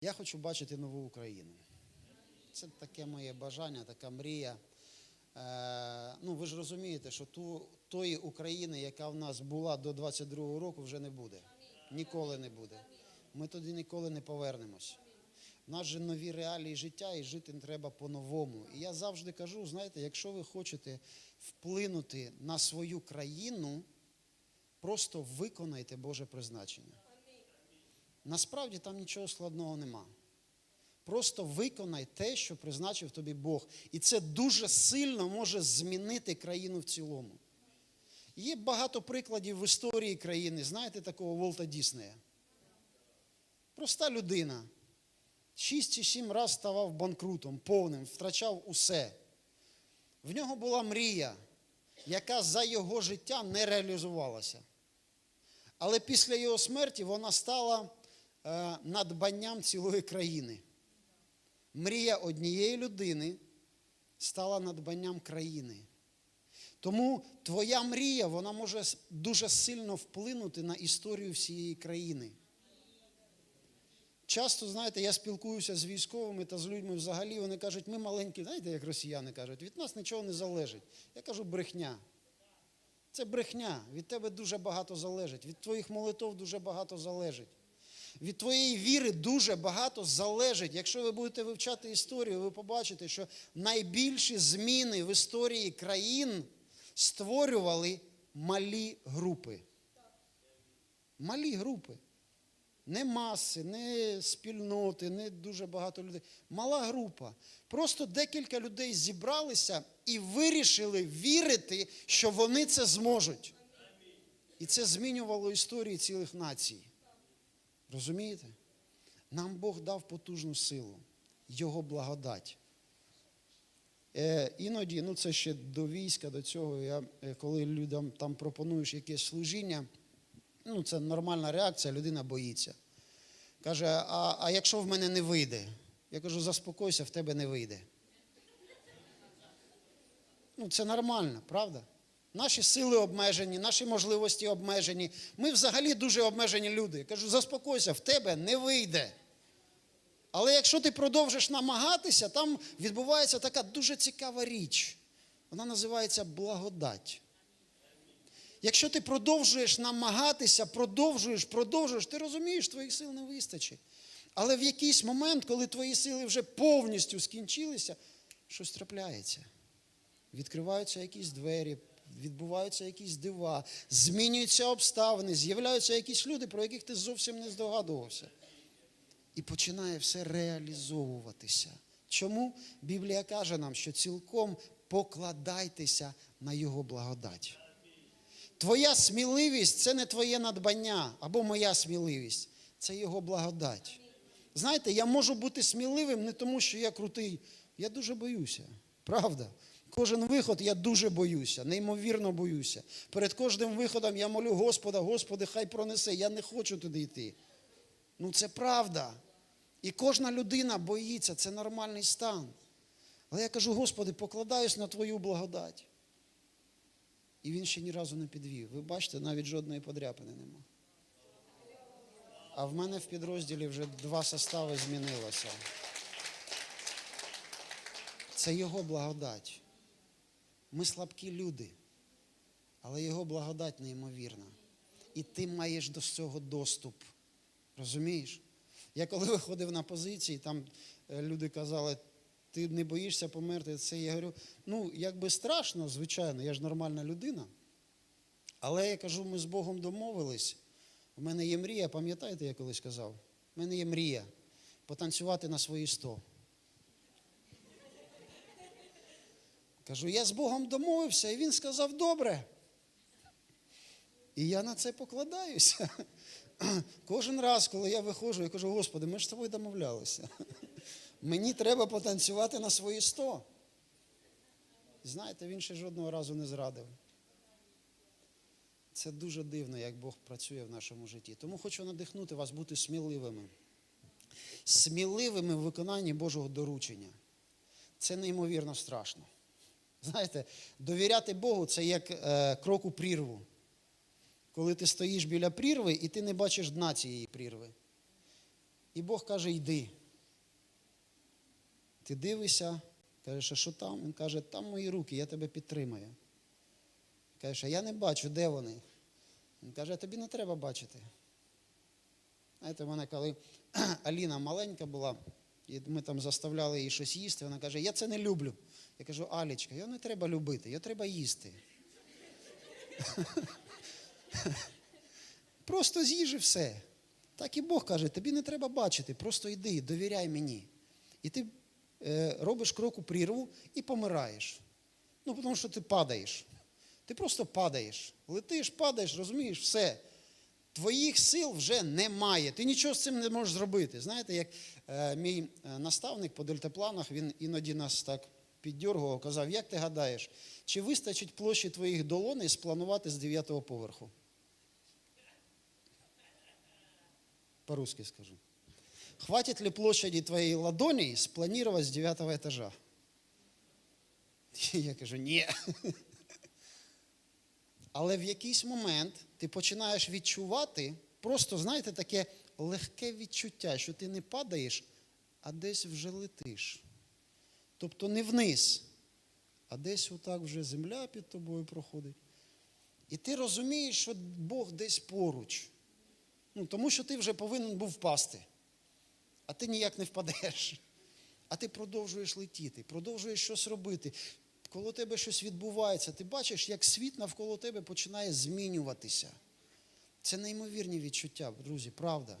Я хочу бачити нову Україну. Це таке моє бажання, така мрія. Е, ну, ви ж розумієте, що ту, тої України, яка в нас була до 22-го року, вже не буде. Ніколи не буде. Ми туди ніколи не повернемось. У нас же нові реалії життя і жити треба по-новому. І я завжди кажу: знаєте, якщо ви хочете вплинути на свою країну, просто виконайте Боже призначення. Насправді там нічого складного нема. Просто виконай те, що призначив тобі Бог. І це дуже сильно може змінити країну в цілому. Є багато прикладів в історії країни. Знаєте такого Волта Діснея? Проста людина. Шість чи сім разів ставав банкрутом, повним, втрачав усе. В нього була мрія, яка за його життя не реалізувалася. Але після його смерті вона стала надбанням цілої країни. Мрія однієї людини стала надбанням країни. Тому твоя мрія вона може дуже сильно вплинути на історію всієї країни. Часто, знаєте, я спілкуюся з військовими та з людьми взагалі, вони кажуть, ми маленькі, знаєте, як росіяни кажуть, від нас нічого не залежить. Я кажу, брехня. Це брехня. Від тебе дуже багато залежить. Від твоїх молитов дуже багато залежить. Від твоєї віри дуже багато залежить. Якщо ви будете вивчати історію, ви побачите, що найбільші зміни в історії країн створювали малі групи. Малі групи. Не маси, не спільноти, не дуже багато людей. Мала група. Просто декілька людей зібралися і вирішили вірити, що вони це зможуть. І це змінювало історії цілих націй. Розумієте? Нам Бог дав потужну силу, Його благодать. Е, іноді, ну це ще до війська, до цього, я, е, коли людям там пропонуєш якесь служіння, ну це нормальна реакція, людина боїться. Каже, а, а якщо в мене не вийде? Я кажу, заспокойся, в тебе не вийде. Ну, це нормально, правда? Наші сили обмежені, наші можливості обмежені. Ми взагалі дуже обмежені люди. Я кажу, заспокойся, в тебе не вийде. Але якщо ти продовжиш намагатися, там відбувається така дуже цікава річ. Вона називається благодать. Якщо ти продовжуєш намагатися, продовжуєш, продовжуєш, ти розумієш, твоїх сил не вистачить. Але в якийсь момент, коли твої сили вже повністю скінчилися, щось трапляється. Відкриваються якісь двері, відбуваються якісь дива, змінюються обставини, з'являються якісь люди, про яких ти зовсім не здогадувався. І починає все реалізовуватися. Чому Біблія каже нам, що цілком покладайтеся на Його благодать? Твоя сміливість це не твоє надбання або моя сміливість, це Його благодать. Знаєте, я можу бути сміливим не тому, що я крутий. Я дуже боюся. Правда? Кожен виход я дуже боюся, неймовірно боюся. Перед кожним виходом я молю Господа, Господи, хай пронесе. Я не хочу туди йти. Ну це правда. І кожна людина боїться, це нормальний стан. Але я кажу, Господи, покладаюсь на Твою благодать. І він ще ні разу не підвів. Ви бачите, навіть жодної подряпини нема. А в мене в підрозділі вже два состави змінилося. Це його благодать. Ми слабкі люди, але його благодать неймовірна. І ти маєш до цього доступ. Розумієш? Я коли виходив на позиції, там е, люди казали, ти не боїшся померти. Це я говорю, ну, якби страшно, звичайно, я ж нормальна людина. Але я кажу, ми з Богом домовились. У мене є мрія, пам'ятаєте, я колись казав? У мене є мрія потанцювати на свої сто. Кажу, я з Богом домовився, і він сказав, добре. І я на це покладаюся. Кожен раз, коли я виходжу, я кажу, Господи, ми ж з тобою домовлялися. Мені треба потанцювати на свої сто. Знаєте, він ще жодного разу не зрадив. Це дуже дивно, як Бог працює в нашому житті. Тому хочу надихнути вас бути сміливими. Сміливими в виконанні Божого доручення. Це неймовірно страшно. Знаєте, довіряти Богу це як е, крок у прірву. Коли ти стоїш біля прірви і ти не бачиш дна цієї прірви. І Бог каже, йди. Ти дивишся, кажеш, а що там? Він каже, там мої руки, я тебе підтримаю. Кажеш, а я не бачу, де вони. Він каже, тобі не треба бачити. Знаєте, в мене коли Аліна маленька була, і ми там заставляли її щось їсти, вона каже, я це не люблю. Я кажу, Алічка, його не треба любити, його треба їсти. Просто з'їж і все. Так і Бог каже, тобі не треба бачити, просто йди, довіряй мені. І ти е, робиш кроку прірву і помираєш. Ну, тому що ти падаєш. Ти просто падаєш. Летиш, падаєш, розумієш, все. Твоїх сил вже немає. Ти нічого з цим не можеш зробити. Знаєте, як е, мій е, наставник по дельтапланах, він іноді нас так піддергував, казав, як ти гадаєш, чи вистачить площі твоїх долоней спланувати з 9-го поверху? По-русски скажу. Хватит ли площади твоей ладони спланировать с девятого этажа? Я кажу, ні. Але в якийсь момент ти починаєш відчувати, просто, знаєте, таке легке відчуття, що ти не падаєш, а десь вже летиш. Тобто не вниз, а десь отак вже земля під тобою проходить. І ти розумієш, що Бог десь поруч. Ну, тому що ти вже повинен був впасти, а ти ніяк не впадеш. А ти продовжуєш летіти, продовжуєш щось робити. Коло тебе щось відбувається. Ти бачиш, як світ навколо тебе починає змінюватися. Це неймовірні відчуття, друзі, правда.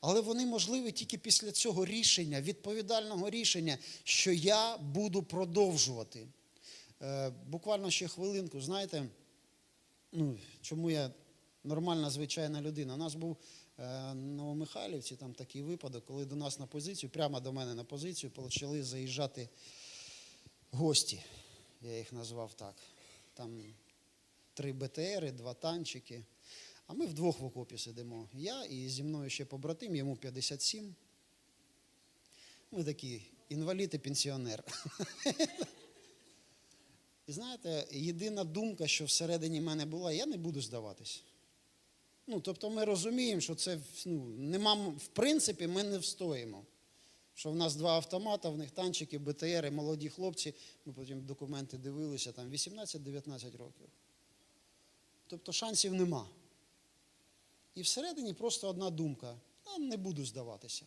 Але вони можливі тільки після цього рішення, відповідального рішення, що я буду продовжувати. Е, буквально ще хвилинку, знаєте, ну, чому я нормальна звичайна людина. У нас був е, на Новомихайлівці там такий випадок, коли до нас на позицію, прямо до мене на позицію, почали заїжджати гості. Я їх назвав так. Там три БТРи, два танчики. А ми вдвох в окопі сидимо. Я і зі мною ще побратим, йому 57. Ми такі інвалід і пенсіонер. І знаєте, єдина думка, що всередині мене була, я не буду здаватись. Ну, тобто ми розуміємо, що це ну, нема, в принципі, ми не встоїмо. Що в нас два автомата, в них танчики, БТРи, молоді хлопці, ми потім документи дивилися, там 18-19 років. Тобто шансів нема. І всередині просто одна думка: а не буду здаватися.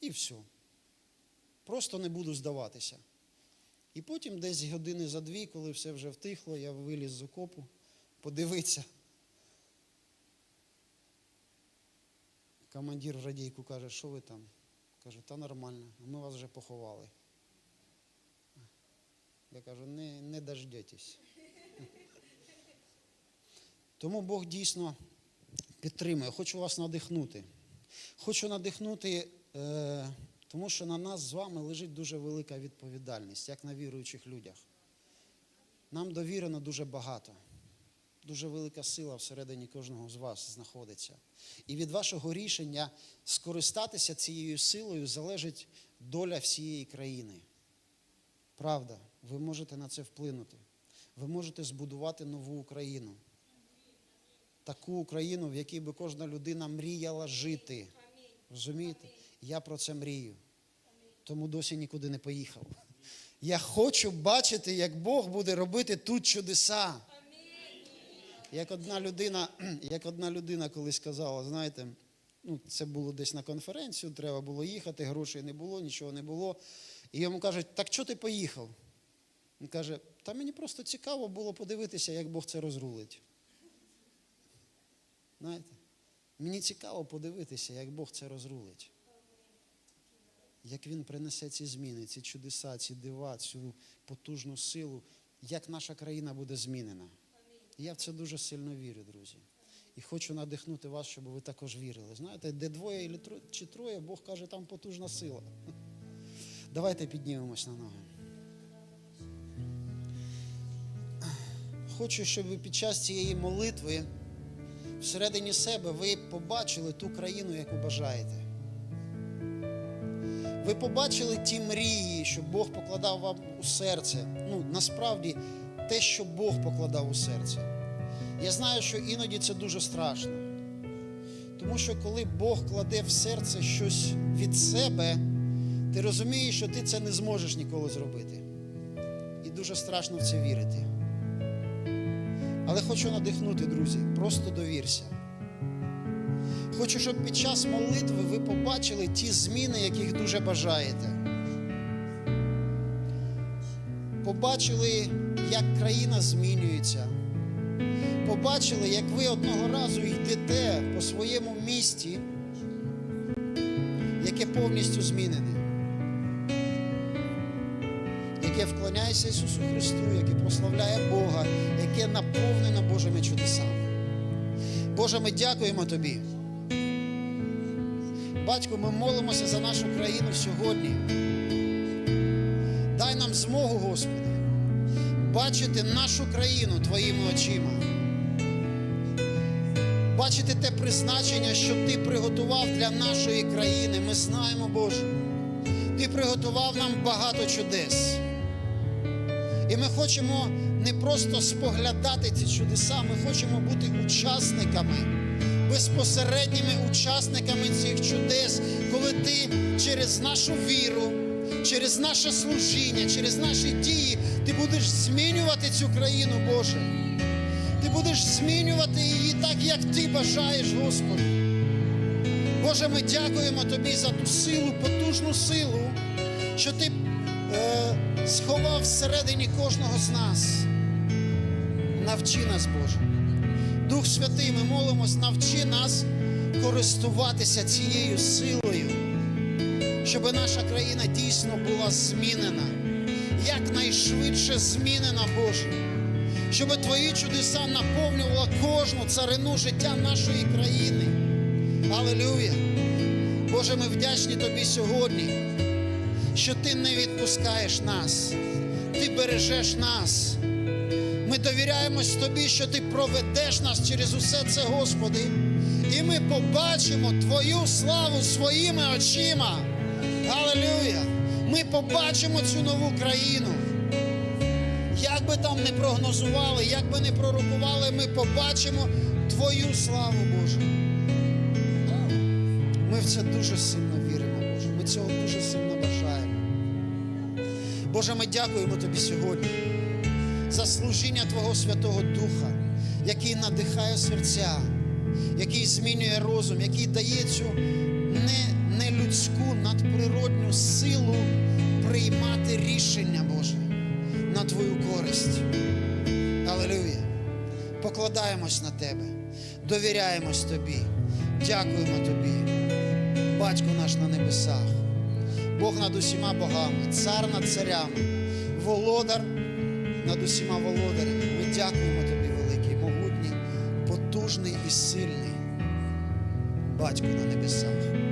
І все. Просто не буду здаватися. І потім десь години за дві, коли все вже втихло, я виліз з окопу, подивитися. Командир в радійку каже, що ви там? Кажу, та нормально, ми вас вже поховали. Я кажу, не, не дождетесь. Тому Бог дійсно підтримує. Хочу вас надихнути. Хочу надихнути, е, тому що на нас з вами лежить дуже велика відповідальність, як на віруючих людях. Нам довірено дуже багато. Дуже велика сила всередині кожного з вас знаходиться. І від вашого рішення скористатися цією силою залежить доля всієї країни. Правда, ви можете на це вплинути. Ви можете збудувати нову Україну. Таку Україну, в якій би кожна людина мріяла жити. Розумієте? Я про це мрію. Тому досі нікуди не поїхав. Я хочу бачити, як Бог буде робити тут чудеса. Як одна людина, як одна людина колись сказала, знаєте, ну, це було десь на конференцію, треба було їхати, грошей не було, нічого не було. І йому кажуть, так чого ти поїхав? Він каже, та мені просто цікаво було подивитися, як Бог це розрулить. Знаєте, мені цікаво подивитися, як Бог це розрулить. Як Він принесе ці зміни, ці чудеса, ці дива, цю потужну силу, як наша країна буде змінена. Я в це дуже сильно вірю, друзі. І хочу надихнути вас, щоб ви також вірили. Знаєте, де двоє чи троє, Бог каже, там потужна сила. Давайте піднімемось на ноги. Хочу, щоб ви під час цієї молитви всередині себе ви побачили ту країну, яку бажаєте. Ви побачили ті мрії, що Бог покладав вам у серце. Ну, насправді, те, що Бог покладав у серце. Я знаю, що іноді це дуже страшно. Тому що коли Бог кладе в серце щось від себе, ти розумієш, що ти це не зможеш ніколи зробити. І дуже страшно в це вірити. Але хочу надихнути, друзі, просто довірся. Хочу, щоб під час молитви ви побачили ті зміни, яких дуже бажаєте. Побачили, як країна змінюється. Побачили, як ви одного разу йдете по своєму місті, яке повністю змінене, яке вклоняється Ісусу Христу, яке прославляє Бога, яке наповнено Божими чудесами. Боже, ми дякуємо Тобі. Батько, ми молимося за нашу країну сьогодні. Дай нам змогу, Господи, бачити нашу країну Твоїми очима. Бачити те призначення, що Ти приготував для нашої країни. Ми знаємо, Боже. Ти приготував нам багато чудес. І ми хочемо не просто споглядати ці чудеса, ми хочемо бути учасниками, безпосередніми учасниками цих чудес, коли ти через нашу віру, через наше служіння, через наші дії, ти будеш змінювати цю країну, Боже. Ти будеш змінювати її так, як ти бажаєш, Господи. Боже, ми дякуємо Тобі за ту силу, потужну силу, що Ти е, сховав всередині кожного з нас. Навчи нас, Боже. Дух Святий, ми молимось, навчи нас користуватися цією силою, щоб наша країна дійсно була змінена, якнайшвидше змінена, Боже. Щоб Твої чудеса наповнювали кожну царину життя нашої країни. Алілюя! Боже, ми вдячні Тобі сьогодні, що Ти не відпускаєш нас, Ти бережеш нас. Ми довіряємось Тобі, що Ти проведеш нас через усе це, Господи, і ми побачимо Твою славу своїми очима. Алілюя! Ми побачимо цю нову країну. Як би там не прогнозували, як би не пророкували, ми побачимо Твою славу, Боже. Ми в це дуже сильно віримо, Боже. Ми цього дуже сильно бажаємо. Боже, ми дякуємо Тобі сьогодні за служіння Твого Святого Духа, який надихає серця, який змінює розум, який дає цю не, не людську, надприродню силу приймати рішення, Боже, на Твою користь. Алілуя. Покладаємось на Тебе, довіряємось Тобі, дякуємо Тобі, Батько наш на небесах, Бог над усіма богами, цар над царями, володар над усіма володарями. Ми дякуємо Тобі, великий, могутній, потужний і сильний, Батько на небесах.